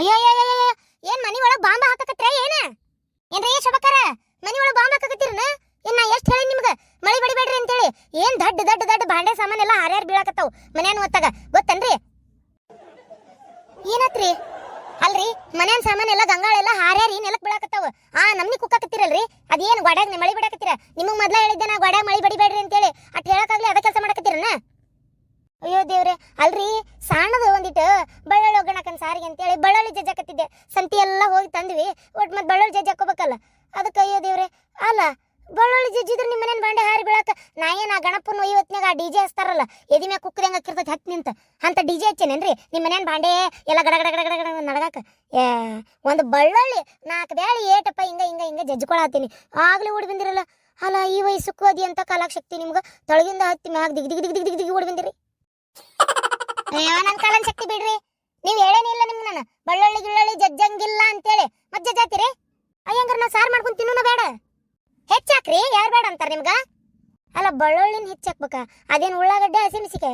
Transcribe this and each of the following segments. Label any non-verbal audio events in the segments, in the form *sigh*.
ಅಯ್ಯೋ ಅಯ್ಯೋ ಏನ್ ಮನಿ ಒಳಗ್ ಬಾಂಬ ಹಾಕಕತ್ರ ಏನ? ಏನ್ರಿ ಶೋಭಕಾರ? ಮನಿ ಒಳಗ್ ಬಾಂಬ ಹಾಕಕತ್ತೀರನ? ಏನ್ ನಾ ಎಷ್ಟ್ ಹೇಳಿ ನಿಮ್ಗ? ಮಳಿ ಬಡಿಬೇಡ್ರಿ ಅಂತೇಳಿ. ಏನ್ ದಡ್ಡ ದಡ್ಡ ದಡ್ಡ ಭಾಂಡೆ ಸಾಮಾನ್ ಎಲ್ಲ ಹಾರ್ಯಾರ್ ಬೀಳಾಕತ್ತಾವ್ ಮನ್ಯಾನ ಒತ್ತಾಗ ಗೊತ್ತನ್ರಿ? ಏನತ್ರಿ? ಅಲ್ರಿ, ಮನ್ಯಾನ ಸಾಮಾನ್ ಎಲ್ಲ ಗಂಗಾಳೆಲ್ಲ ಹಾರ್ಯಾರಿ ನೆಲಕ್ ಬೀಳಾಕತ್ತಾವ. ಆ, ನಮ್ನಿ ಕುಕ್ಕಾಕತ್ತಿರಲ್ರಿ? ಅದೇನ್ ಗೋಡ್ಯಾಗ ಮಳಿ ಬಿಡಾಕತ್ತೀರ? ನಿಮಗ್ ಮೊದ್ಲ ಹೇಳಿದ್ದೆ ನಾ ಗೋಡ್ಯಾಗ ಮಳಿ ಬಡಿಬೇಡ್ರಿ ಅಂತೇಳಿ. ಅಟ್ ಹೇಳಕ್ಕಾಗ್ಲಿ ಅದ ಕೆಲಸ ಮಾಡಕತ್ತೀರನ? ಅಯ್ಯೋ ದೇವ್ರೆ, ಅಲ್ರಿ? ಸಣ್ಣದು ಒಂದಿಟ್ಟು ಬಳ್ಳೊಳ್ಳಿ ಒಗ್ಗಣಕನ್ ಸಾರಿಗೆ ಅಂತೇಳಿ ಬಳ್ಳೊಳ್ಳಿ ಜಜ್ಜಾಕತ್ತಿದ್ದೆ ಸಂತಿ ಎಲ್ಲ ಹೋಗಿ ತಂದ್ವಿ. ಒಟ್ಟು ಮತ್ತೆ ಬಳ್ಳೊಳ್ಳಿ ಜಜ್ಜಿ ಹಾಕೋಬೇಕಲ್ಲ. ಅದಕ್ಕೆ ಅಯ್ಯೋ ದೇವ್ರೆ, ಅಲ್ಲ ಬಳ್ಳೊಳ್ಳಿ ಜಜ್ಜಿದ್ರೆ ನಿಮ್ಮ ಮನೇನ ಬಾಂಡೆ ಹಾರಿ ಬೀಳಾಕ? ನಾ ಏನು ಆ ಗಣಪನ ಒಯ್ಯತ್ನಾಗ ಆ ಡಿಜೆ ಹಚ್ತಾರಲ್ಲ, ಎದಿ ಮ್ಯಾಗ ಕುಕ್ಕದಂಗೆ ಹಾಕಿರ್ತೈತಿ ಹತ್ತು ನಿಂತ. ಅಂತ ಡಿಜೆ ಹಚ್ಚೇನೇನ್ರಿ? ನಿಮ್ಮ ಮನೇನ ಬಾಂಡೆ ಎಲ್ಲ ಗಡ ಗಡ ಗಡ ಗಡ ನಡಗಾಕ? ಏ, ಒಂದು ಬಳ್ಳೊಳ್ಳಿ ನಾಲ್ಕು ಬ್ಯಾಳಿ ಏಟಪ್ಪ, ಹಿಂಗ ಹಿಂಗ ಹಿಂಗ ಜಜ್ಕೊಳತ್ತೀನಿ ಆಗ್ಲೇ ಓಡಿ ಬಂದಿರಲ್ಲ. ಅಲ್ಲ, ಈ ವಯಸ್ಸಕ್ಕೂ ಅದಿ ಅಂತ ಕಾಲಾಕ್ಷಕ್ತಿ ನಿಮ್ಗೆ? ತೊಳಗಿಂದ ಹತ್ತಿ ಮ್ಯಾಗ ದಿಗ್ ದಿಗ್ ದಿಗ್ ದಿಗ್ ದಿಗ್ ಓಡಿ ಬಂದಿರಿ. ಅಯ್ಯೋ ನನ್ನ ಕಾಲನ್ ಶಕ್ತಿ ಬಿಡ್ರಿ. ನೀವ್ ಹೇಳೇನಿಲ್ಲ ನಿಮ್ಗೆ ನಾನು. ಬಳ್ಳೊಳ್ಳಿ, ಗಿಳ್ಳೊಳ್ಳಿ ಜಜ್ಜಂಗಿಲ್ಲ ಅಂತೇಳಿ. ಮತ್ ಜಜ್ಜಾತಿರಿ ಅಯ್ಯಂಗಾರ ನಾ ಸಾರ್ ಮಾಡ್ಕೊಂಡು ತಿನ್ನೂನು ಬೇಡ. ಹೆಚ್ಚಾಕ್ರಿ, ಯಾರು ಬೇಡ ಅಂತಾರೆ ನಿಮ್ಗ? ಅಲ್ಲ, ಬಳ್ಳೊಳ್ಳಿನ ಹೆಚ್ಚಾಕ್ಬೇಕ? ಅದೇನು ಉಳ್ಳಾಗಡ್ಡೆ ಹಸಿಮಿಸಿಕೆ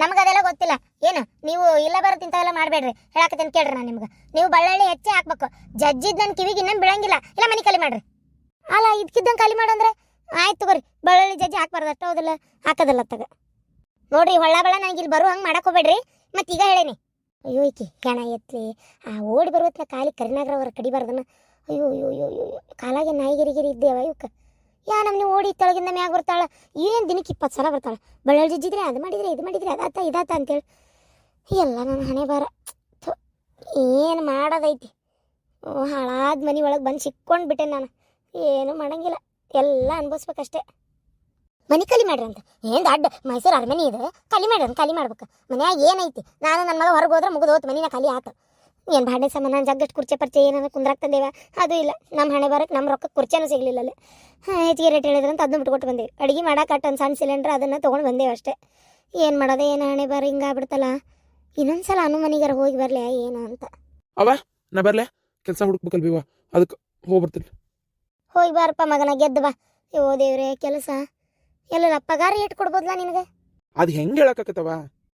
ನಮ್ಗೆ ಅದೆಲ್ಲ ಗೊತ್ತಿಲ್ಲ. ಏನು, ನೀವು ಇಲ್ಲ ಬರೋ ತಿಂತಾವೆಲ್ಲ ಮಾಡಬೇಡ್ರಿ. ಹೇಳಕತ್ತೇನೆ ಕೇಳ್ರಿ ನಾನು ನಿಮ್ಗೆ. ನೀವು ಬಳ್ಳೊಳ್ಳಿ ಹೆಚ್ಚೆ ಹಾಕ್ಬೇಕು. ಜಜ್ಜಿದ್ ನನ್ನ ಕಿವಿಗೆ ಇನ್ನೇನು ಬೀಳಂಗಿಲ್ಲ. ಇಲ್ಲ, ಮನೆ ಖಾಲಿ ಮಾಡ್ರಿ. ಅಲ್ಲ, ಇದ್ಕಿದ್ದಂಗೆ ಖಾಲಿ ಮಾಡಂದ್ರೆ ಆಯ್ತು ತಗೋರಿ. ಬಳ್ಳೊಳ್ಳಿ ಜಜ್ಜಿ ಹಾಕ್ಬಾರ್ದು. ಅಷ್ಟು ಹೌದಿಲ್ಲ? ಹಾಕೋದಿಲ್ಲ ತಗ. ನೋಡ್ರಿ ಹೊಳ್ಳ ಬಳ ನನಗೆ ಇಲ್ಲಿ ಬರೋ ಹಂಗೆ ಮಾಡಕ್ಕೆ ಹೋಗ್ಬೇಡ್ರಿ. ಮತ್ತೆ ಈಗ ಹೇಳೇನಿ. ಅಯ್ಯೋ, ಈಕಿ ಹೆಣ ಎತ್ಲಿ ಆ ಓಡಿ ಬರುವತ್ನ ಕಾಲಿ ಕರಿನಾಗ್ರವರ ಕಡಿಬಾರ್ದನ ಅಯ್ಯೋ ಅಯ್ಯೋ ಅಯ್ಯೋ ಅಯ್ಯೋ ಕಾಲಾಗೆ ನಾಯಿಗಿರಿಗಿರಿ ಇದ್ದೇವ ಇವಕ್ಕ. ಯಾ ನಮ್ನಿ ಓಡಿ ತೊಳಗಿಂದ ಮ್ಯಾಗ ಬರ್ತಾಳ? ಏನು ದಿನಕ್ಕೆ ಇಪ್ಪತ್ತು ಸಲ ಬರ್ತಾಳೆ? ಬಳ್ಳೊಳ್ಳಿ ಜಿಜ್ಜಿದ್ರೆ ಅದು ಮಾಡಿದ್ರೆ ಇದು ಮಾಡಿದ್ರೆ ಅದಾತ ಇದಾತ ಅಂತೇಳಿ. ಎಲ್ಲ ನನ್ನ ಹಣೆ ಬಾರ ಏನು ಮಾಡೋದೈತಿ? ಹಾಳಾದ ಮನೆ ಒಳಗೆ ಬಂದು ಸಿಕ್ಕೊಂಡು ಬಿಟ್ಟೆ ನಾನು. ಏನು ಮಾಡಂಗಿಲ್ಲ. ಎಲ್ಲ ಅನ್ಭವಿಸ್ಬೇಕಷ್ಟೇ. ಮನಿ ಕಲಿ ಮಾಡ್ರಿ ಅಂತ. ಏನು ದೊಡ್ಡ ಮೈಸೂರು ಅರಮನೆ ಇದೆ. ಕಲಿ ಮಾಡ್ರಿ ಅಂತ ಕಲಿ ಮಾಡ್ಬೇಕು. ಮನ್ಯಾಗ ಏನೈತಿ? ನಾನು ನನ್ನ ಮಗ ಹೊರಗೆ ಹೋದ್ರೆ ಮುಗಿದು ಹೋತು ಮನಿನ ಖಾಲಿ ಆತ. ಏನು ಭಾಂಡೆ ಸಾಮಾನು ಜಗ್ಗಷ್ಟು ಕುರ್ಚೆ ಪರ್ಚೆ ಏನಾದ್ರು ಕುಂದ್ರಾಕ್ ತಂದೇವ? ಅದು ಇಲ್ಲ. ನಮ್ಮ ಹಣೆ ಬರಕ್ಕೆ ನಮ್ಮ ರೊಕ್ಕ ಕುರ್ಚೆನೂ ಸಿಗಲಿಲ್ಲ ಅಲ್ಲಿ. ಹಾಂ ಹೆಚ್ಚಿಗೆ ರೇಟ್ ಹೇಳಿದ್ರೆ ಅಂತ ಅದನ್ನ ಬಿಟ್ಕೊಟ್ಟು ಬಂದೇವೆ. ಅಡುಗೆ ಮಾಡಕ್ಕೆ ಒಂದು ಸಣ್ಣ ಸಿಲಿಂಡ್ರ್ ಅದನ್ನು ತೊಗೊಂಡು ಬಂದೇವೆ ಅಷ್ಟೇ. ಏನು ಮಾಡೋದು ಏನು ಹಣೆ ಬರ ಹಿಂಗಾಗ್ಬಿಡ್ತಲ್ಲ ಇನ್ನೊಂದ್ಸಲ ಅನು ಮನೆಗಾರ ಹೋಗಿ ಬರಲಿ ಏನು ಅಂತ. ನಾ ಬರಲೆ? ಕೆಲಸ ಹುಡುಕ್ಬೇಕಲ್ವಿವ ಅದಕ್ಕೆ ಹೋಗ್ಬರ್ತೀನಿ. ಹೋಗಿ ಬಾರಪ್ಪ ಮಗನ ಗೆದ್ದು ಬಾ. ಓ ದೇವ್ರೆ ಕೆಲಸ. ಎಲ್ಲ ಪಗಾರ ಏಟ್ ಕೊಡ್ಬೋದಲ್ಲ ನಿನಗೆ? ಅದು ಹೆಂಗೆ ಹೇಳಕ್ಕಾಗತ್ತವ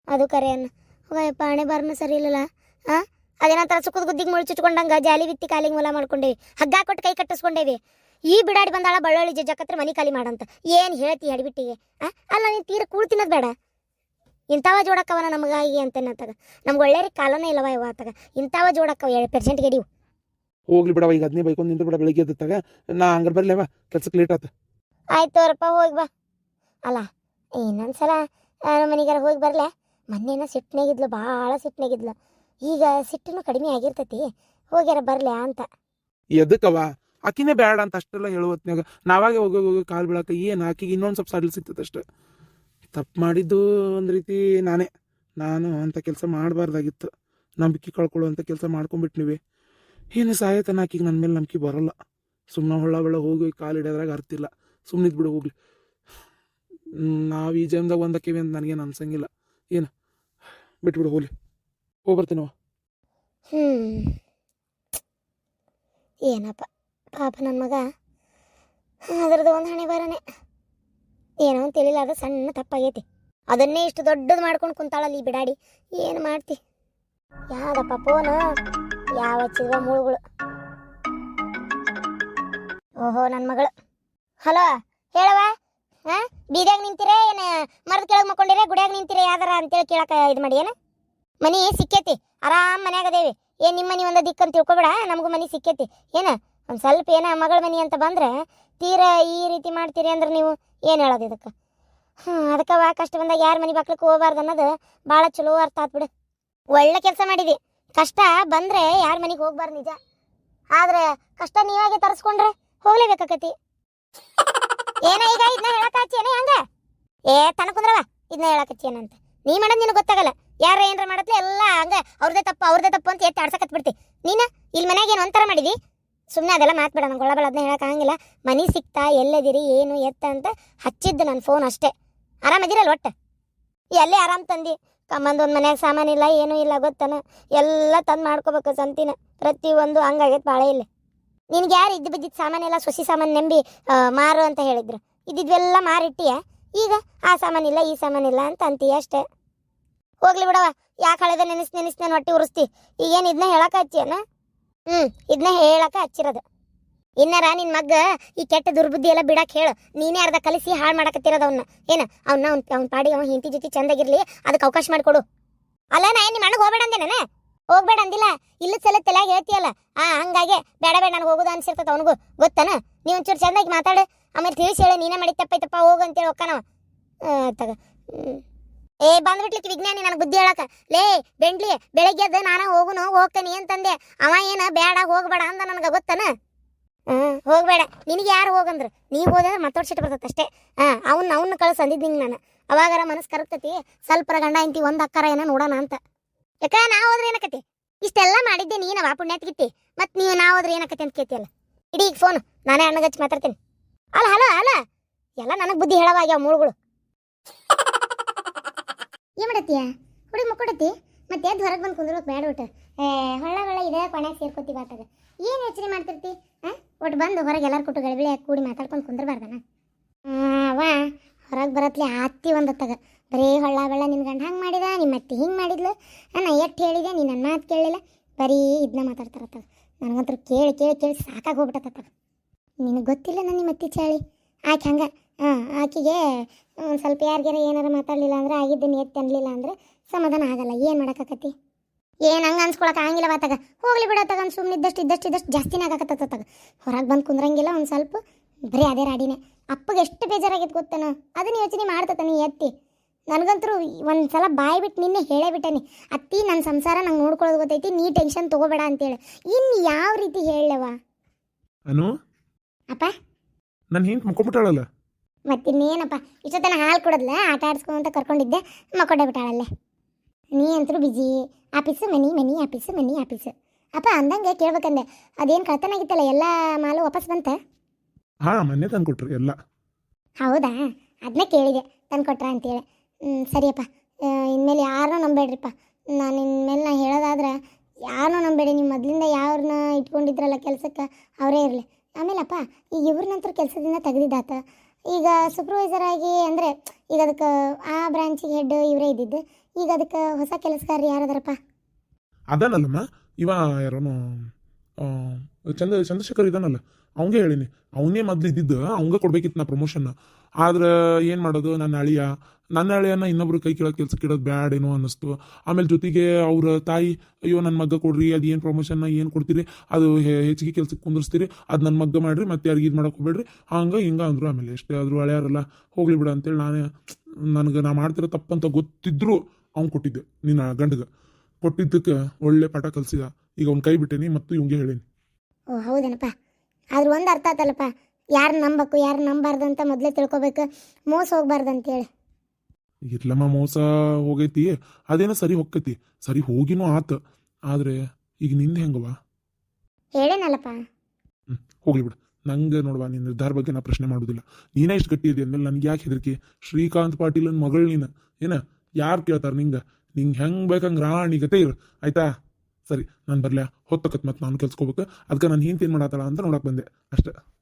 ಅದು ಕರೆ ಅನ್ನ ಹೋಗಪ್ಪ ಹಣೆ ಬಾರ್ನ ಸರಿ ಇಲ್ಲಲ್ಲ? ಆ? ಅದೇನಂತರ ಸುಖದ ಗುದ್ದಿಗೆ ಮುಳ್ಚಿಟ್ಕೊಂಡಂಗ ಜಾಲಿ ಬಿತ್ತಿ ಕಾಲಿಗೆ ಮೂಲ ಮಾಡ್ಕೊಂಡೇವಿ ಹಗ್ಗ ಕೊಟ್ಟು ಕೈ ಕಟ್ಟಿಸ್ಕೊಂಡೇವಿ. ಈ ಬಿಡಾಡಿ ಬಂದಾಳ ಬಳ್ಳೊಳ್ಳಿ ಜಜ್ಜಕತ್ರ ಮನಿ ಖಾಲಿ ಮಾಡಂತ. ಏನು ಹೇಳ್ತಿ ಹಡಿಬಿಟ್ಟಿಗೆ ಆ? ಅಲ್ಲ ನೀನು ತೀರ ಕೂಳ್ ತಿನ್ನೋದು ಬೇಡ. ಇಂಥವ ಜೋಡಕ್ಕವನ ನಮಗಾಗಿ ಅಂತೇನತ್ತಾಗ ನಮ್ಗೆ ಒಳ್ಳೆ ಕಾಲನೇ ಇಲ್ಲವ ಇವ ಆತಾಗ. ಇಂಥವ ಜೋಡಕ್ಕವ ಏಳು ಪರ್ಸೆಂಟ್ ಗೆಡಿವು ಹೋಗ್ಲಿ ಬಿಡವ ಈಗ ಹದಿನೈದು ಬೈಕೊಂಡು ನಿಂತು ಬಿಡ ಬೆಳಿಗ್ಗೆ ಎದ್ದಾಗ ನಾ ಹಂಗಾರೆ ಬರ್ಲೇವ ಕೆಲ್ಸಕ್ಕೆ ಲೇಟ್ ಆತ. ಆಯ್ತು ಅವ್ರಪ್ಪ ಹೋಗಿ ಬಾ. ಅಲ್ಲ ಇನ್ನೊಂದ್ಸಲ ಮನೆಗಾರ ಹೋಗಿ ಬರಲೆ? ಮೊನ್ನೆನ ಸಿಟ್ಟನಾಗಿದ್ಲು ಭಾಳ ಸಿಟ್ಟನಾಗಿದ್ಲು. ಈಗ ಸಿಟ್ಟನು ಕಡಿಮೆ ಆಗಿರ್ತೈತಿ, ಹೋಗ್ಯಾರ ಬರ್ಲೆ ಅಂತ. ಎದಕ್ಕವ ಆಕಿನೇ ಬೇಡ ಅಂತ ಅಷ್ಟೆಲ್ಲ ಹೇಳುವತ್ನಾಗ ನಾವಾಗೆ ಹೋಗಿ ಹೋಗಿ ಕಾಲು ಬೀಳಾಕ, ಏನು ಆಕಿಗೆ ಇನ್ನೊಂದು ಸ್ವಲ್ಪ ಸಡಲ್ ಸಿಗ್ತದೆ ತಪ್ಪು ಮಾಡಿದ್ದು ಒಂದು ರೀತಿ ನಾನೇ, ನಾನು ಅಂತ ಕೆಲಸ ಮಾಡಬಾರ್ದಾಗಿತ್ತು. ನಂಬಿಕೆ ಕಳ್ಕೊಳ್ಳುವಂಥ ಕೆಲಸ ಮಾಡ್ಕೊಂಡ್ಬಿಟ್ನಿವಿ. ಏನು ಸಹಾಯತನ ಆಕಿಗೆ ನನ್ನ ಮೇಲೆ ನಂಬಿಕೆ ಬರಲ್ಲ. ಸುಮ್ಮನೆ ಹೊಳ್ಳ ಬೆಳ ಹೋಗಿ ಕಾಲು ಹಿಡಿಯೋದ್ರಾಗ ಇಲ್ಲ. ಸುಮ್ಮನಿದ್ ಬಿಡು ಹೋಗ್ಲಿ. ನಾವು ಈ ಜನ್ಮದಾಗ ಒಂದಕ್ಕೇವಿ ಅಂತ ನನಗೇನು ಅನ್ಸಂಗಿಲ್ಲ. ಏನು? ಬಿಟ್ಬಿಡು, ಹೋಗ್ಲಿ. ಹೋಗಿ ಬರ್ತೀನವ ಏನಪ್ಪ, ಪಾಪ ನನ್ನ ಮಗ. ಅದ್ರದ್ದು ಒಂದು ಹಣೆ ಬರನೆ. ಏನೋ ಅಂತ ತಿಳಿಲ್ಲ, ಅದು ಸಣ್ಣ ತಪ್ಪಾಗೈತಿ. ಅದನ್ನೇ ಇಷ್ಟು ದೊಡ್ಡದು ಮಾಡ್ಕೊಂಡು ಕುಂತಾಳಲ್ಲ ಬಿಡಾಡಿ. ಏನು ಮಾಡ್ತಿ? ಯಾವ್ದಪ್ಪ ಫೋನು ಯಾವ ಹಚ್ಚಿದ್ವ ಮೂಳುಗಳು? ಓಹೋ ನನ್ನ ಮಗಳು. ಹಲೋ ಹೇಳವ ಹಾ? ಬೀದ್ಯಾಗ ನಿಂತಿರ, ಏನು ಮರದ ಕೆಳಗೆ ಮಕ್ಕೊಂಡಿರ, ಗುಡಿಯಾಗ ನಿಂತಿರ ಯಾವ್ದಾರ ಅಂತೇಳಿ ಕೇಳಕ್ಕೆ ಇದು ಮಾಡಿ, ಏನು? ಮನಿ ಸಿಕ್ಕೇತಿ, ಆರಾಮ್ ಮನ್ಯಾಗ ಅದೇವಿ. ಏನ್ ನಿಮ್ಮ ಮನಿ ಒಂದ ದಿಕ್ಕಂತ ತಿಳ್ಕೊಬೇಡ, ನಮಗೂ ಮನಿ ಸಿಕ್ಕೇತಿ. ಏನ? ಒಂದ್ ಸ್ವಲ್ಪ ಏನ ಮಗಳ ಮನಿ ಅಂತ ಬಂದ್ರೆ ತೀರಾ ಈ ರೀತಿ ಮಾಡ್ತೀರಿ ಅಂದ್ರೆ ನೀವು ಏನ್ ಹೇಳೋದು ಇದಕ್ಕೆ? ಹ್ಮ್ ವಾ ಕಷ್ಟ ಬಂದಾಗ ಯಾರ ಮನಿ ಬಾಕ್ಲಕ್ಕೆ ಹೋಗ್ಬಾರ್ದು ಅನ್ನೋದು ಭಾಳ ಚಲೋ ಅರ್ಥ ಆತ್ ಬಿಡು ಒಳ್ಳೆ ಕೆಲಸ ಮಾಡಿದಿ. ಕಷ್ಟ ಬಂದ್ರೆ ಯಾರ ಮನಿಗೆ ಹೋಗ್ಬಾರ್ದು ನಿಜ. ಆದ್ರೆ ಕಷ್ಟ ನೀವಾಗೆ ತರಿಸ್ಕೊಂಡ್ರೆ ಹೋಗ್ಲೇಬೇಕಾಕತಿ. ಏನ ಈಗ ಇದನ್ನ ಹೇಳಕ್ಕಾಚೇನ ಹೆಂಗ? ಏ ತನ ಕುಂದ್ರವ ಇದನ್ನ ಅಂತ. ನೀ ಮಾಡೋದು ನಿನಗೆ ಗೊತ್ತಾಗಲ್ಲ. ಯಾರು ಏನ್ರ ಮಾಡತ್ಲೆ ಎಲ್ಲ ಹಂಗ ಅವ್ರದೇ ತಪ್ಪು ಅವ್ರದೇ ತಪ್ಪು ಅಂತ ಎತ್ತಿ ಆಡ್ಸಕತ್ ಬಿಡ್ತಿ. ನೀನ ಇಲ್ಲಿ ಮನ್ಯಾಗ ಏನು ಒಂಥರ ಮಾಡಿದಿ? ಸುಮ್ಮನೆ ಅದೆಲ್ಲ ಮಾತ್ಬೇಡ ನಂಗೆ ಒಳಬಳ ಅದನ್ನ ಹೇಳಕ ಆಗಂಗಿಲ್ಲ. ಮನಿ ಸಿಕ್ತಾ, ಎಲ್ಲದಿರಿ, ಏನು, ಎತ್ತ ಅಂತ ಹಚ್ಚಿದ್ದು ನನ್ನ ಫೋನ್ ಅಷ್ಟೇ. ಆರಾಮದಿರಲ್ಲ ಒಟ್ಟು? ಎಲ್ಲೇ ಆರಾಮ್ ತಂದಿ? ಕಮ್ಮಂದು ಒಂದು ಮನ್ಯಾಗ ಸಾಮಾನಿಲ್ಲ ಏನೂ ಇಲ್ಲ, ಗೊತ್ತನ? ಎಲ್ಲ ತಂದು ಮಾಡ್ಕೋಬೇಕು ಸಂತಿನ. ಪ್ರತಿಯೊಂದು ಹಂಗಾಗೈತೆ ಭಾಳ ಇಲ್ಲ. ನಿನ್ಗೆ ಯಾರು ಇದ್ದು ಬಿದ್ದಿದ್ದು ಸಾಮಾನೆಲ್ಲ ಸೊಸಿ ಸಾಮಾನು ನಂಬಿ ಮಾರು ಅಂತ ಹೇಳಿದ್ರು. ಇದ್ದಿದ್ವೆಲ್ಲ ಮಾರಿಟ್ಟಿಯ? ಈಗ ಆ ಸಾಮಾನಿಲ್ಲ, ಈ ಸಾಮಾನಿಲ್ಲ ಅಂತ ಅಂತೀಯ ಅಷ್ಟೇ. ಹೋಗ್ಲಿ ಬಿಡವ ಯಾಕೆ ಹಳೆದ ನೆನೆಸ್ ನೆನೆಸ್ ನಾನು ಹೊಟ್ಟೆ ಉರಿಸ್ತಿ? ಈಗೇನು ಇದನ್ನ ಹೇಳಕ್ಕೆ ಹಚ್ಚಿಯನ? ಹ್ಞೂ ಇದನ್ನ ಹೇಳಕ್ಕೆ ಹಚ್ಚಿರೋದು. ಇನ್ನಾರ ನಿನ್ನ ಮಗ್ಗ ಈ ಕೆಟ್ಟ ದುರ್ಬುದ್ಧಿ ಎಲ್ಲ ಬಿಡಕ್ಕೆ ಹೇಳು. ನೀನೇ ಅರ್ಧ ಕಲಿಸಿ ಹಾಳು ಮಾಡಕತ್ತಿರೋದು ಅವನ್ನ ಏನು ಅವನ್ನ ಅವ್ನ ಅವ್ನ ಪಾಡಿ ಅವ್ನ ಹಿಂತಿ ಜೊತೆ ಚಂದಾಗಿರ್ಲಿ ಅದಕ್ಕೆ ಅವಕಾಶ ಮಾಡಿಕೊಡು. ಅಲ್ಲ ನಾ ಏನು ನಿಮ್ಮ ಅಣ್ಣಗೆ ಹೋಗ್ಬೇಡ ಅಂದೆ ನಾನು ಹೋಗ್ಬೇಡ ಅಂದಿಲ್ಲ. ಇಲ್ಲ ಸಲ ತಲೆಯಾಗ ಹೇಳ್ತೀಯಲ್ಲ. ಆ, ಹಂಗಾಗೆ ಬೇಡ ಬೇಡ ನನಗೆ ಹೋಗುದು ಅನ್ಸಿರ್ತದ ಅವನಿಗೂ. ಗೊತ್ತನ? ನೀವು ಒಂಚೂರು ಚಂದಾಗಿ ಮಾತಾಡು. ಆಮೇಲೆ ತಿಳಿಸಿ ಹೇಳು, ನೀನೇ ಮಾಡಿ ತಪ್ಪೈತಪ್ಪ, ಹೋಗು ಅಂತೇಳಿ ಒಕ್ಕನವ ತಗ. ಏ, ಬಂದ್ಬಿಟ್ಲಿಕ್ಕೆ ವಿಜ್ಞಾನಿ ನನಗೆ ಬುದ್ಧಿ ಹೇಳಕ. ಲೇ, ಬೆಂಡ್ಲಿ, ಬೆಳಗ್ಗೆ ಎದ್ದು ನಾನು ಹೋಗುನು ಹೋಗ್ತೇನೆ ಅಂತಂದೆ. ಅವ ಏನು, ಬೇಡ, ಹೋಗ್ಬೇಡ ಅಂದ ನನಗೆ, ಗೊತ್ತನ? ಹ್ಮ್, ಹೋಗ್ಬೇಡ. ನಿನಗೆ ಯಾರು ಹೋಗಂದ್ರು? ನೀ ಹೋದ್ರೆ ಮತ್ತೊಡ್ ಸಿಟ್ಟು ಬರ್ತೈತೆ ಅಷ್ಟೇ. ಹಾ, ಅವ್ನ ಅವ್ನ ಕಳ್ಸಂದಿದ್ದೀನಿ ನಾನು. ಅವಾಗಾರ ಮನಸ್ಸು ಕರಗ್ತತಿ. ಸ್ವಲ್ಪ ಗಂಡ ಇಂತಿ ಒಂದು ಅಕ್ಕಾರ ಏನೋ ನೋಡೋಣ ಅಂತ. ಯಾಕ ನಾ ಹೋದ್ರೆ ಏನಕತಿ ಇಷ್ಟೆಲ್ಲ ಮಾಡಿದ್ದೆ ನೀನವ ಪುಣ್ಯಾತ್ಗಿತ್ತಿ ಮತ್ ನೀವು ನಾ ಹೋದ್ರೆ ಏನಕತಿ ಅಂತ ಕೇಳ್ತಿಯಲ್ಲ ಇಡೀ ಈಗ ಫೋನ್ ನಾನೇ ಅಣ್ಣಗಚ್ಚಿ ಮಾತಾಡ್ತೀನಿ. ಅಲ್ಲ ಹಲೋ ಅಲ್ಲ. ಎಲ್ಲ ನನಗೆ ಬುದ್ಧಿ ಹೇಳವಾಗ್ಯಾವ ಮೂಳುಗಳು. ಏನ್ ಮಾಡತ್ತೀಯ? ಹುಡುಗ ಮುಕ್ಕೊಡತ್ತಿ ಮತ್ತೆ ಎದ್ದು ಹೊರಗೆ ಬಂದು ಕುಂದ್ರಬೇಕು ಬೇಡ ಒಟ್ಟು. ಏ, ಹೊಳ್ಳ ಹೊಳ್ಳ ಇದೆ ಕೊನೆಗೆ ಸೇರ್ಕೋತಿ ಬಾತಾಗ ಏನು ಯೋಚನೆ ಮಾಡ್ತಿರ್ತಿ? ಹಾಂ ಒಟ್ಟು ಬಂದು ಹೊರಗೆ ಎಲ್ಲರೂ ಕೊಟ್ಟು ಗಳಿಬಿಳಿ ಕೂಡಿ ಮಾತಾಡ್ಕೊಂಡು ಕುಂದ್ರಬಾರ್ದನ? ಅವ ಹೊರಗೆ ಬರತ್ಲೆ ಆತ್ತಿ ಒಂದತ್ತಾಗ ಬರೀ ಹೊಳ್ಳ ಬೆಳ್ಳ ನಿನ್ನ ಗಂಡ ಹಂಗೆ ಮಾಡಿದ ನಿಮ್ಮ ಅತ್ತಿ ಹಿಂಗೆ ಮಾಡಿದ್ಲು. ನಾನು ಎಷ್ಟು ಹೇಳಿದೆ, ನೀನು ನನ್ನ ಮಾತು ಕೇಳಿಲ್ಲ ಬರೀ ಇದನ್ನ ಮಾತಾಡ್ತಾರತ್ತ ನನಗಂತೂ ಕೇಳಿ ಕೇಳಿ ಕೇಳಿ ಸಾಕಾಗಿ ಹೋಗ್ಬಿಟ್ಟತ್ತಾಗ ನಿನಗೆ ಗೊತ್ತಿಲ್ಲ ನಾನು ನಿಮ್ಮ ಅತ್ತಿ ಚಾಳಿ? ಆಕೆ ಹಂಗೆ ಹಾಂ ಆಕೆಗೆ ಒಂದು ಸ್ವಲ್ಪ ಯಾರಿಗಾರ ಏನಾರ ಮಾತಾಡಲಿಲ್ಲ ಅಂದ್ರೆ ಆಗಿದ್ದನ್ನು ಎತ್ತಿ ಅನ್ಲಿಲ್ಲ ಅಂದ್ರೆ ಸಮಾಧಾನ ಆಗಲ್ಲ. ಏನು ಮಾಡೋಕ್ಕಾಕತಿ ಏನು ಹಂಗೆ ಅನ್ಸ್ಕೊಳಕ್ಕೆ ಆಗಂಗಿಲ್ಲ ಬಾತಾಗ ಹೋಗ್ಲಿ ಬಿಡತ್ತಾಗ ಒಂದು ಸುಮ್ಮನೆ ಇದ್ದಷ್ಟು ಇದ್ದಷ್ಟು ಇದ್ದಷ್ಟು ಜಾಸ್ತಿನೇ ಆಗಕತ್ತತ್ತಾಗ ಹೊರಗೆ ಬಂದು ಕುಂದ್ರಂಗಿಲ್ಲ ಒಂದು ಸ್ವಲ್ಪ. ಬರೀ ಅದೇ ರಾಡಿನೇ. ಅಪ್ಪಗೆ ಎಷ್ಟು ಬೇಜಾರಾಗಿತ್ತು ಗೊತ್ತಾನೋ? ಅದನ್ನ ಯೋಚನೆ ಮಾಡ್ತತ್ತ ನೀ ಎತ್ತಿ ನನಗಂತರೂ ಒಂದು ಸಲ ಬಾಯಿ ಬಿಟ್ಟು ನಿನ್ನೆ ಹೇಳೇ ಬಿಟ್ಟೇನಿ. ಅತ್ತಿ ನನ್ನ ಸಂಸಾರ ನಂಗೆ ನೋಡ್ಕೊಳ್ಳೋದು ಗೊತ್ತೈತಿ ನೀ ಟೆನ್ಷನ್ ತೊಗೋಬೇಡ ಅಂತೇಳಿ. ಇನ್ನು ಯಾವ ರೀತಿ ಹೇಳವ ಅನು? ಅಪ್ಪ? ನನ್ನ ಹಿಂಗೆ ಮುಕ್ಕೊಂಬಿಟ್ಟಾಳಲ್ಲ ಮತ್ತಿನ್ನೇನಪ್ಪ ಇಷ್ಟೊತ್ತನ ಹಾಲು ಕೊಡದ್ಲ? ಆಟ ಆಡಿಸ್ಕೊಂತ ಕರ್ಕೊಂಡಿದ್ದೆ ಮಕ್ಕೊಂಡೆ ಬಿಟ್ಟಾಳಲ್ಲೇ. ನೀ ಅಂತರೂ ಬಿಜಿ ಆಫೀಸು ಮನಿ ಮನಿ ಆಫೀಸು ಮನಿ ಆಫೀಸು. ಅಪ್ಪ ಅಂದಂಗೆ ಕೇಳ್ಬೇಕಂದೆ. ಅದೇನು ಕಳ್ತನ ಆಗಿತ್ತಲ್ಲ ಎಲ್ಲ ಮಾಲು ವಾಪಸ್ ಬಂತ? ಹಾಂ ಮೊನ್ನೆ ತಂದು ಕೊಟ್ರು ಎಲ್ಲ. ಹೌದಾ? ಅದನ್ನ ಕೇಳಿದೆ ತಂದು ಕೊಟ್ರ ಅಂತೇಳಿ. ಸರಿಯಪ್ಪ. ಇನ್ಮೇಲೆ ಯಾರನ್ನೂ ನಂಬೇಡ್ರಿಪ್ಪ ನಾನು ಇನ್ಮೇಲೆ ನಾ ಹೇಳೋದಾದ್ರೆ ಯಾರನ್ನೂ ನಂಬೇಡಿ ನೀವು ಮೊದಲಿಂದ ಯಾರನ್ನ ಇಟ್ಕೊಂಡಿದ್ರಲ್ಲ ಕೆಲಸಕ್ಕೆ ಅವರೇ ಇರಲಿ. ಆಮೇಲಪ್ಪ ಈಗ ನಂತರ ಕೆಲಸದಿಂದ ತೆಗೆದಿದ್ದಾತ? ಈಗ ಸೂಪರ್ವೈಸರ್ ಆಗಿ ಅಂದರೆ ಈಗ ಅದಕ್ಕೆ ಆ ಬ್ರಾಂಚಿಗೆ ಹೆಡ್ ಇವರೇ ಇದ್ದಿದ್ದು. ಈಗ ಅದಕ್ಕೆ ಹೊಸ ಕೆಲಸಗಾರರು ಯಾರದಾರಪ್ಪ? ಅದಲ್ಲಮ್ಮ ಇವ ಯಾರೋನು ಆ, ಚಂದ್ರ ಚಂದ್ರಶೇಖರ್ ಇದಾನಲ್ಲ ಅವಂಗೆ ಹೇಳಿನಿ. ಅವನೇ ಮೊದ್ಲು ಇದ್ದಿದ್ದು ಅವಂಗೆ ಕೊಡ್ಬೇಕಿತ್ತು ನಾ ಪ್ರಮೋಷನ್ ಆದ್ರೆ ಏನು ಮಾಡೋದು? ನನ್ನ ಅಳಿಯ. ನನ್ನ ಅಳಿಯನ್ನ ಇನ್ನೊಬ್ರು ಕೈ ಕೆಳಗೆ ಕೆಲ್ಸಕ್ಕೆ ಇಡೋದು ಏನೋ ಅನ್ನಿಸ್ತು. ಆಮೇಲೆ ಜೊತೆಗೆ ಅವ್ರ ತಾಯಿ, ಅಯ್ಯೋ ನನ್ನ ಮಗ್ಗ ಕೊಡ್ರಿ, ಅದು ಏನು ಪ್ರಮೋಷನ್ನ ಏನು ಕೊಡ್ತೀರಿ? ಅದು ಹೆಚ್ಚಿಗೆ ಕೆಲ್ಸಕ್ಕೆ ಕುಂದಿರ್ಸ್ತೀರಿ. ಅದು ನನ್ನ ಮಗ್ಗ ಮಾಡ್ರಿ, ಮತ್ತೆ ಯಾರಿಗೆ ಇದು ಮಾಡೋಕೆ ಹೋಗ್ಬೇಡ್ರಿ. ಹಂಗೆ, ಹಿಂಗೆ ಅಂದ್ರು. ಆಮೇಲೆ ಎಷ್ಟೇ ಆದರೂ ಹಳೆಯಾರಲ್ಲ ಹೋಗ್ಲಿ ಬಿಡ ಅಂತೇಳಿ ನಾನೇ ನನಗೆ ನಾ ಮಾಡ್ತಿರೋ ತಪ್ಪಂತ ಗೊತ್ತಿದ್ರು ಅವ್ನು ಕೊಟ್ಟಿದ್ದೆ, ನಿನ್ನ ಗಂಡಗೆ. ಕೊಟ್ಟಿದ್ದಕ್ಕೆ ಒಳ್ಳೆ ಪಾಠ ಕಲಿಸಿದ. ಈಗ ಅವ್ನ್ ಕೈ ಬಿಟ್ಟೇನಿ, ಮತ್ತು ಇವಂಗೆ ಹೇಳಿನಿ. ಹೌದೇನಪ್ಪ. ಆದ್ರೆ ಒಂದು ಅರ್ಥ ಆತಲ್ಲಪ್ಪ. ಯಾರು ನಂಬಬೇಕು ಯಾರು ನಂಬಾರ್ದು ಅಂತ ಮೊದಲೇ ತಿಳ್ಕೊಬೇಕು. ಮೋಸ ಹೋಗ್ಬಾರ್ದು ಅಂತೇಳಿ ಇರ್ಲಮ್ಮ ಮೋಸ ಹೋಗೈತಿ. ಅದೇನೋ ಸರಿ ಹೊಕ್ಕೈತಿ ಸರಿ ಹೋಗಿನೂ ಆತ. ಆದ್ರೆ ಈಗ ನಿಂದ ಹೆಂಗವ ಹೇಳೇನಲ್ಲಪ್ಪ. ಹೋಗ್ಲಿ ಬಿಡು. ನಂಗೆ ನೋಡುವ ನಿನ್ನ ನಿರ್ಧಾರ ಬಗ್ಗೆ ನಾ ಪ್ರಶ್ನೆ ಮಾಡೋದಿಲ್ಲ. ನೀನೇ ಇಷ್ಟು ಗಟ್ಟಿ ಇದೆಯಾ ಅಂದ್ಮೇಲೆ ನನಗೆ ಯಾಕೆ ಹೆದರಿಕೆ? ಶ್ರೀಕಾಂತ್ ಪಾಟೀಲ್ ಪಾಟೀಲನ್ ಮಗಳು ನೀನು. ಏನ? ಯಾರು ಕೇಳ್ತಾರ ನಿಂಗೆ? ನಿಂಗೆ ಹೆಂಗೆ ಬೇಕಂಗೆ ರಾಣಿ ಗತೆ ಇರು ಆಯ್ತಾ? ಸರಿ ನಾನು ಬರ್ಲ್ಯಾ ಹೊತ್ತಕತ್ ಮತ್ತೆ ನಾನು ಕೆಲ್ಸ್ಕೋಬೇಕು. ಅದಕ್ಕೆ ನಾನು ಹಿಂತೇನು ಮಾಡತ್ತಲ್ಲ ಮಾಡತ್ತಾಳ ಅಂತ ನೋಡಕ್ಕೆ ಬಂದೆ. ಅಷ್ಟೇ.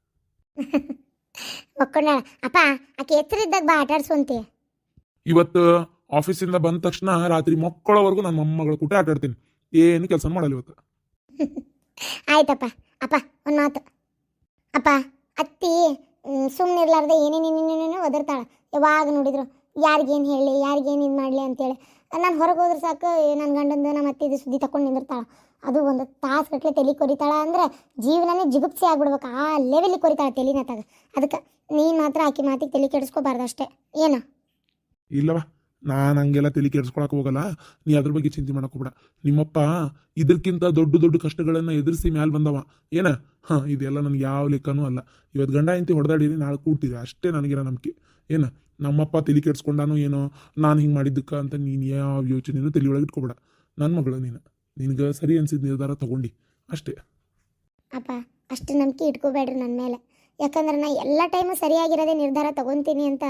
ಮಕ್ಕೊಂಡ ಅಪ್ಪ ಆಕೆ ಎತ್ತರಿದ್ದಾಗ ಬಾ ಆಟ ಆಡ್ಸುವಂತೆ ಇವತ್ತು ಆಫೀಸಿಂದ ಬಂದ ತಕ್ಷಣ ರಾತ್ರಿ ಮಕ್ಕಳವರೆಗೂ ನನ್ನ ಮೊಮ್ಮಗಳ ಕೂಟ ಆಟ ಆಡ್ತೀನಿ ಏನು ಕೆಲಸ ಮಾಡಲ್ಲ ಇವತ್ತು. *laughs* ಆಯ್ತಪ್ಪ ಅಪ್ಪ ಒಂದು ಮಾತು. ಅಪ್ಪ ಅತ್ತಿ ಸುಮ್ಮನೆ ಇರ್ಲಾರ್ದೆ ಏನೇನೇನೇನೇನೋ ಒದರ್ತಾಳೆ. ಯಾವಾಗ ನೋಡಿದ್ರು ಯಾರಿಗೇನು ಹೇಳಿ ಯಾರಿಗೇನು ಇದು ಮಾಡಲಿ ಅಂತೇಳಿ. ನಾನು ಹೊರಗೆ ಹೋದ್ರೆ ಸಾಕು ನನ್ನ ಗಂಡಂದು ನಮ್ಮ ಅತ್ತಿದು ಸುದ್ದಿ ತಕೊಂಡು ನಿಂದಿರ್ತಾಳೆ. ಅದು ಒಂದು ತಾಸು ಗಟ್ಟಲೆ ತಲೆ ಕೊರಿತಾಳ ಅಂದ್ರೆ ಜೀವನನೇ ಜಿಗುಪ್ಸೆ ಆಗ್ಬಿಡ್ಬೇಕು. ಆ ಲೆವೆಲಿಗೆ ಕೊರಿತಾಳ ತಲೆನ ತಗ. ಅದಕ್ಕೆ ನೀನು ಮಾತ್ರ ಆಕಿ ಮಾತಿಗೆ ತಲೆ ಕೆಡಿಸ್ಕೋಬಾರ್ದು ಅಷ್ಟೇ. ಏನ? ಇಲ್ಲವ ನಾನು ಹಂಗೆಲ್ಲ ತಲೆ ಕೆಡಿಸ್ಕೊಳಕ್ ಹೋಗಲ್ಲ. ನೀ ಅದ್ರ ಬಗ್ಗೆ ಚಿಂತೆ ಮಾಡಕ್ ನಿಮ್ಮಪ್ಪ ಇದಕ್ಕಿಂತ ದೊಡ್ಡ ದೊಡ್ಡ ಕಷ್ಟಗಳನ್ನ ಎದುರಿಸಿ ಮ್ಯಾಲ ಬಂದವ. ಏನ? ಹಾ, ಇದೆಲ್ಲ ನನಗೆ ಯಾವ ಲೆಕ್ಕನೂ ಅಲ್ಲ. ಇವತ್ತು ಗಂಡ ಇಂತಿ ಹೊಡೆದಾಡಿರಿ, ನಾಳೆ ಕೂಡ್ತಿದೆ. ಅಷ್ಟೇ ನನಗಿರೋ ನಂಬಿಕೆ. ಏನ? ನಮ್ಮಪ್ಪ ತಲೆ ಕೆಡ್ಸ್ಕೊಂಡಾನು ಏನೋ, ನಾನು ಹಿಂಗೆ ಮಾಡಿದ್ದಕ್ಕ ಅಂತ ನೀನು ಯಾವ ಯೋಚನೆಯೂ ತಲೆ ಒಳಗೆ ಇಟ್ಕೊಬೇಡ. ನನ್ನ ಮಗಳು ನೀನು. ನಿನಗೆ ಸರಿ ಅನ್ಸಿದ ನಿರ್ಧಾರ ತಗೊಂಡು. ಅಷ್ಟೇ. ಅಪ್ಪ, ಅಷ್ಟು ನಂಬಿಕೆ ಇಟ್ಕೋಬೇಡ್ರಿ ನನ್ನ ಮೇಲೆ. ಯಾಕಂದ್ರೆ ನಾ ಎಲ್ಲ ಟೈಮು ಸರಿಯಾಗಿರೋದೇ ನಿರ್ಧಾರ ತಗೊತೀನಿ ಅಂತ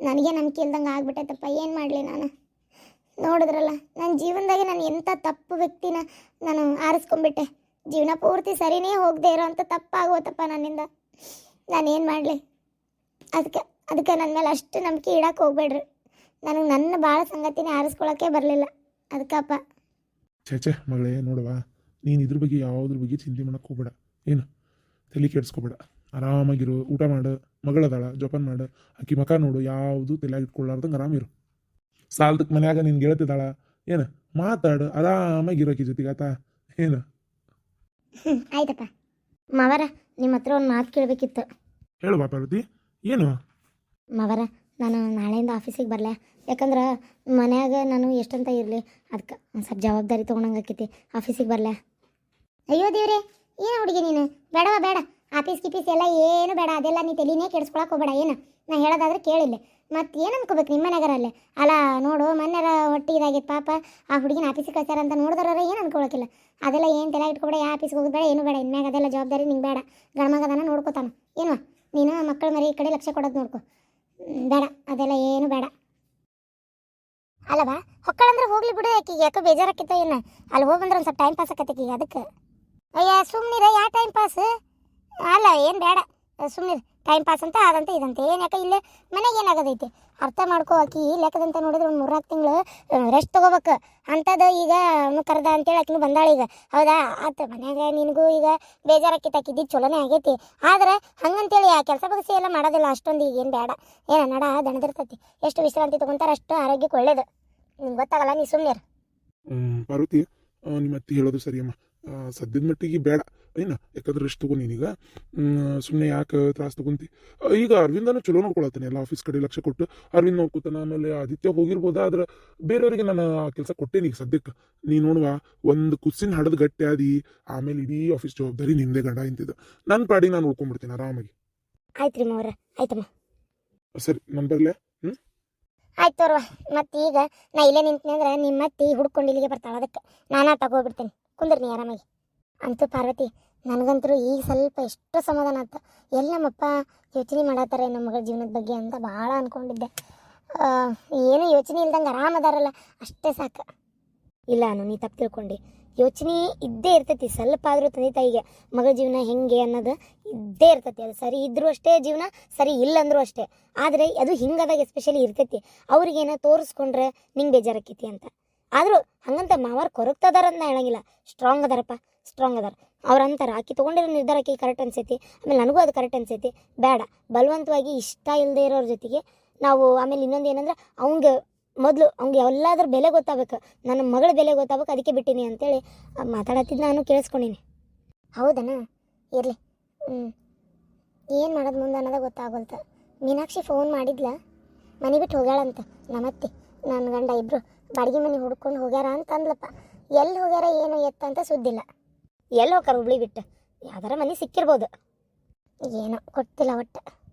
ನನಗೆ ನಂಬಿಕೆ ಇಲ್ದಂಗೆ ಆಗ್ಬಿಟ್ಟೈತಪ್ಪ, ಏನು ಮಾಡಲಿ ನಾನು? ನೋಡಿದ್ರಲ್ಲ ನನ್ನ ಜೀವನದಾಗೆ ನಾನು ಎಂಥ ತಪ್ಪು ವ್ಯಕ್ತಿನ ನಾನು ಆರಿಸ್ಕೊಂಡ್ಬಿಟ್ಟೆ. ಜೀವನ ಪೂರ್ತಿ ಸರಿನೇ ಹೋಗದೆ ಇರೋ ಅಂಥ ತಪ್ಪಾಗೋತಪ್ಪ ನನ್ನಿಂದ. ನಾನೇನು ಮಾಡಲಿ? ಅದಕ್ಕೆ ಅದಕ್ಕೆ ನನ್ನ ಮೇಲೆ ಅಷ್ಟು ನಂಬಿಕೆ ಇಡೋಕೆ ಹೋಗ್ಬೇಡ್ರಿ. ನನಗೆ ನನ್ನ ಭಾಳ ಸಂಗತಿನೇ ಆರಿಸ್ಕೊಳ್ಳೋಕ್ಕೆ ಬರಲಿಲ್ಲ. ಅದಕ್ಕಪ್ಪ ಛೇ ಮಗಳೇ ನೋಡುವ. ನೀನು ಇದ್ರ ಬಗ್ಗೆ ಯಾವುದ್ರ ಬಗ್ಗೆ ಚಿಂತೆ ಮಾಡೋಕೆ ಹೋಗ್ಬೇಡ. ಏನು? ತಲೆ ಕೆಡಿಸ್ಕೋಬೇಡ. ಆರಾಮಾಗಿರು ಊಟ ಮಾಡು ಮಗಳದಾಳ ಜೋಪಾನ ಮಾಡು ಅಕ್ಕಿ ಮಕ ನೋಡು ಯಾವುದು ತಲೆಯಾಗಿ ಇಟ್ಕೊಳ್ಳಾರ್ದಂಗೆ ಆರಾಮಿರು ಸಾಲದಕ್ಕೆ ಮನ್ಯಾಗ ನಿನ್ಗೆ ಗೆಳತಿದಾಳ ಏನು? ಮಾತಾಡು ಆರಾಮಾಗಿರು ಆಕಿ ಜೊತೆಗೆ ಆತ ಏನು? ಆಯ್ತಪ್ಪ. ಮಾವರ ನಿಮ್ಮ ಹತ್ರ ಒಂದು ಮಾತು ಕೇಳಬೇಕಿತ್ತು. ಹೇಳು ಬಾ ಪಾರ್ವತಿ. ಏನು? ಮಾವರ ನಾನು ನಾಳೆಯಿಂದ ಆಫೀಸಿಗೆ ಬರಲ. ಯಾಕಂದ್ರೆ ಮನ್ಯಾಗ ನಾನು ಎಷ್ಟಂತ ಇರಲಿ. ಅದಕ್ಕೆ ಒಂದು ಸ್ವಲ್ಪ ಜವಾಬ್ದಾರಿ ತೊಗೊಂಡಂಗೆ ಆಫೀಸಿಗೆ ಬರಲ. ಅಯ್ಯೋ ದೇವ್ರೆ, ಏನು ಹುಡುಗಿ ನೀನು? ಬೇಡವ, ಬೇಡ. ಆಫೀಸ್, ಗಿಫೀಸ್ ಎಲ್ಲ ಏನು ಬೇಡ. ಅದೆಲ್ಲ ನೀ ತಲೆನೇ ಕೆಡಿಸ್ಕೊಳಕ್ಕೆ ಹೋಗ್ಬೇಡ, ಏನು? ನಾ ಹೇಳೋದಾದ್ರೆ ಕೇಳಿಲ್ಲ. ಮತ್ತೆ ಏನು ಅನ್ಕೋಬೇಕು ನಿಮ್ಮ ಮನೆಗಾರಲ್ಲೇ ಅಲ್ಲ, ನೋಡು ಮೊನ್ನೆರ ಹೊಟ್ಟಿ ಇದಾಗಿತ್ತು ಪಾಪ. ಆ ಹುಡುಗಿನ ಆಫೀಸಿಗೆ ಕಳ್ಸ್ಯಾರ ಅಂತ ನೋಡಿದ್ರಾರ ಏನು ಅನ್ಕೊಳಕಿಲ್ಲ. ಅದೆಲ್ಲ ಏನು ತಲೆ ಇಟ್ಕೊಬೇಡ ಯಾವ ಆಫೀಸ್ಗೆ ಹೋಗೋದು ಏನು ಬೇಡ. ಇನ್ಮ್ಯಾಗ ಅದೆಲ್ಲ ಜವಾಬ್ದಾರಿ ನಿಂಗೆ ಬೇಡ. ಗಣಮಗದನ ನೋಡ್ಕೋತಾನೆ. ಏನು ನೀನು ಮಕ್ಕಳ ಮರಿ ಈ ಕಡೆ ಲಕ್ಷ್ಯ ಕೊಡೋದು ನೋಡ್ಕೊ. ಬೇಡ, ಅದೆಲ್ಲ ಏನು ಬೇಡ. ಅಲ್ಲವಾ, ಹೊಕ್ಕಳಂದ್ರೆ ಹೋಗ್ಲಿ ಬಿಡು ಆಕಿಗೆ, ಯಾಕೋ ಬೇಜಾರಾಕಿತ್ತೋ ಏನು? ಅಲ್ಲಿ ಹೋಗಿ ಬಂದ್ರೆ ಒಂದು ಸ್ವಲ್ಪ ಟೈಮ್ ಪಾಸ್ ಆಕತ್ತಕಿ ಅದಕ್ಕೆ. ಅಯ್ಯ ಸುಮ್ಮನಿರ ಯಾವ ಟೈಮ್ ಪಾಸ್ ಅಲ್ಲ, ಏನು ಬೇಡ. ಸುಮ್ಮನಿರು ಟೈಮ್ ಪಾಸ್ ಅಂತ, ಅದಂತ ಇದಂತೆ. ಏನು ಯಾಕೆ ಇಲ್ಲೇ ಮನೆಗೆ ಏನಾಗದೈತಿ? ಅರ್ಥ ಮಾಡ್ಕೋ ಆಕಿ ಲೆಕ್ಕದಂತ ನೋಡಿದ್ರೆ ಒಂದು ಮೂರ್ನಾಲ್ಕು ತಿಂಗಳು ರೆಸ್ಟ್ ತೊಗೋಬೇಕು. ಅಂಥದ್ದು ಈಗ ಅವನು ಕರೆದ ಅಂತೇಳಿ ಆಕಿನೂ ಬಂದಾಳ ಈಗ. ಹೌದಾ? ಆತ ಮನ್ಯಾಗ ನಿನಗೂ ಈಗ ಬೇಜಾರಾಕಿತ್ತು ತಾಕಿದ್ದು ಚಲೋನೇ ಆಗೈತಿ. ಆದ್ರೆ ಹಂಗಂತೇಳಿ ಆ ಕೆಲಸ ಬಗ್ಸಿ ಎಲ್ಲ ಮಾಡೋದಿಲ್ಲ. ಅಷ್ಟೊಂದು ಈಗ ಏನು ಬೇಡ. ಏನ ನಡ ದಣದಿರ್ತೈತಿ ಎಷ್ಟು ವಿಶ್ರಾಂತಿ ತೊಗೊತಾರೆ ಅಷ್ಟು ಆರೋಗ್ಯಕ್ಕೆ ಒಳ್ಳೇದು. ನಿಮ್ಗೆ ಗೊತ್ತಾಗಲ್ಲ, ನೀ ಸುಮ್ಮನೆ ಪಾರ್ವತಿ ನಿಮ್ಮ ಹೇಳೋದು ಸರಿಯಮ್ಮ. ಸದ್ಯದ ಮಟ್ಟಿಗೆ ಬೇಡ. ಏನ? ಯಾಕಂದ್ರೆ ರೆಸ್ಟ್ ತಗೋ ಈಗ. ಸುಮ್ಮನೆ ಯಾಕೆ ತ್ರಾಸ ತಗೊಂತಿ? ಈಗ ಅರವಿಂದನೂ ಚಲೋ ನೋಡ್ಕೊಳತ್ತಾನೆ. ಎಲ್ಲ ಆಫೀಸ್ ಕಡೆ ಲಕ್ಷ ಕೊಟ್ಟು ಅರವಿಂದ್ ನೋಡ್ಕೊತಾನೆ ಆಮೇಲೆ ಆದಿತ್ಯ ಹೋಗಿರ್ಬೋದು? ಆದ್ರೆ ಬೇರೆಯವರಿಗೆ ನಾನು ಕೆಲಸ ಕೊಟ್ಟೇನಿ ಈಗ ಸದ್ಯಕ್ಕೆ. ನೀ ನೋಡುವ ಒಂದು ಕುಸಿನ ಹಡದ್ ಗಟ್ಟಿ ಆದಿ ಆಮೇಲೆ ಇಡೀ ಆಫೀಸ್ ಜವಾಬ್ದಾರಿ ನಿಂದೆ ಗಂಡ ಇಂತಿದ್ದ ನನ್ನ ಪಾಡಿ ನಾನು ಉಳ್ಕೊಂಡ್ಬಿಡ್ತೀನಿ ಆರಾಮಾಗಿ. ಆಯ್ತು ರೀ ಮಾವ್ರ ಆಯ್ತಮ್ಮ. ಸರಿ ನಾನು ಹ್ಞೂ ಆಯ್ತು ಅವ್ರವ ಮತ್ತೆ ಈಗ ನಾ ಇಲ್ಲೇ ನಿಂತೀನಿ ಅಂದ್ರೆ ನಿಮ್ಮ ಮತ್ತೆ ಹುಡ್ಕೊಂಡು ಇಲ್ಲಿಗೆ ಬರ್ತಾಳೆ ಅದಕ್ಕೆ. ನಾನಾ ತಗೋಬಿಡ್ತೇನೆ. ಕುಂದ್ರಿ ನೀ ಆರಾಮಾಗಿ. ಅಂತೂ ಪಾರ್ವತಿ, ನನಗಂತೂ ಈಗ ಸ್ವಲ್ಪ ಎಷ್ಟು ಸಮಾಧಾನ ಆಯ್ತು. ಎಲ್ಲ ನಮ್ಮಪ್ಪ ಯೋಚನೆ ಮಾಡತ್ತಾರೆ ನಮ್ಮ ಮಗಳ ಜೀವನದ ಬಗ್ಗೆ ಅಂತ ಭಾಳ ಅಂದ್ಕೊಂಡಿದ್ದೆ ಏನು ಯೋಚನೆ ಇಲ್ದಂಗೆ ಆರಾಮದಾರಲ್ಲ ಅಷ್ಟೇ ಸಾಕು. ಇಲ್ಲ ಅನು, ನೀ ತಪ್ಪು ತಿಳ್ಕೊಂಡು. ಯೋಚನೆ ಇದ್ದೇ ಇರ್ತೈತಿ, ಸ್ವಲ್ಪ ಆದರೂ ತಂದೆ ತಾಯಿಗೆ ಮಗಳ ಜೀವನ ಹೆಂಗೆ ಅನ್ನೋದು ಇದ್ದೇ ಇರ್ತೈತಿ. ಅದು ಸರಿ ಇದ್ರೂ ಅಷ್ಟೇ ಜೀವನ, ಸರಿ ಇಲ್ಲ ಅಂದರೂ ಅಷ್ಟೇ. ಆದರೆ ಅದು ಹಿಂಗಾದಾಗ ಎಸ್ಪೆಷಲಿ ಇರ್ತೈತಿ. ಅವ್ರಿಗೇನೋ ತೋರಿಸ್ಕೊಂಡ್ರೆ ನಿಂಗೆ ಬೇಜಾರಾಕೈತಿ ಅಂತ. ಆದರೂ ಹಂಗಂತ ಮಾವಾರ್ ಕೊರಗ್ತದಾರ ಅಂತ ಹೇಳಂಗಿಲ್ಲ. ಸ್ಟ್ರಾಂಗ್ ಅದಾರಪ್ಪ. ಸ್ಟ್ರಾಂಗ್ ಅದಾರ. ಅವ್ರು ಅಂತಾರೆ, ಆಕಿ ತೊಗೊಂಡಿರೋ ನಿರ್ಧಾರಕ್ಕೆ ಕರೆಕ್ಟ್ ಅನ್ಸೈತಿ. ಆಮೇಲೆ ನನಗೂ ಅದು ಕರೆಕ್ಟ್ ಅನ್ಸೈತಿ. ಬೇಡ, ಬಲವಂತವಾಗಿ ಇಷ್ಟ ಇಲ್ಲದೆ ಇರೋರ ಜೊತೆಗೆ ನಾವು ಆಮೇಲೆ ಇನ್ನೊಂದು ಏನಂದ್ರೆ, ಅವಂಗೆ ಮೊದಲು ಅವ್ಗೆ ಎಲ್ಲಾದ್ರ ಬೆಲೆ ಗೊತ್ತಾಗಬೇಕು. ನನ್ನ ಮಗಳ ಬೆಲೆ ಗೊತ್ತಾಗಬೇಕು, ಅದಕ್ಕೆ ಬಿಟ್ಟಿನಿ ಅಂತೇಳಿ ಮಾತಾಡತ್ತಿದ್ದು ನಾನು ಕೇಳಿಸ್ಕೊಂಡಿನಿ. ಹೌದನ? ಇರಲಿ. ಹ್ಞೂ ಏನು ಮಾಡೋದು ಮುಂದೆ ಅನ್ನೋದೇ ಗೊತ್ತಾಗೋಲ್ತ. ಮೀನಾಕ್ಷಿ ಫೋನ್ ಮಾಡಿದ್ಲ, ಮನೆ ಬಿಟ್ಟು ಹೋಗ್ಯಾಳಂತ. ನಮ್ಮತ್ತೆ ನನ್ನ ಗಂಡ ಇಬ್ಬರು ಬಾಡಿಗೆ ಮನೆ ಹುಡ್ಕೊಂಡು ಹೋಗ್ಯಾರ ಅಂತ ಅಂದ್ಲಪ್ಪ ಎಲ್ಲಿ ಹೋಗ್ಯಾರ, ಏನು ಎತ್ತ ಅಂತ ಸುದ್ದಿಲ್ಲ. ಎಲ್ಲಿ ಹೋಗ್ಯಾರ ಹುಬ್ಳಿ ಬಿಟ್ಟು ಯಾವ್ದಾರ ಮನೆ ಸಿಕ್ಕಿರ್ಬೋದು. ಏನೋ ಗೊತ್ತಿಲ್ಲ ಒಟ್ಟು.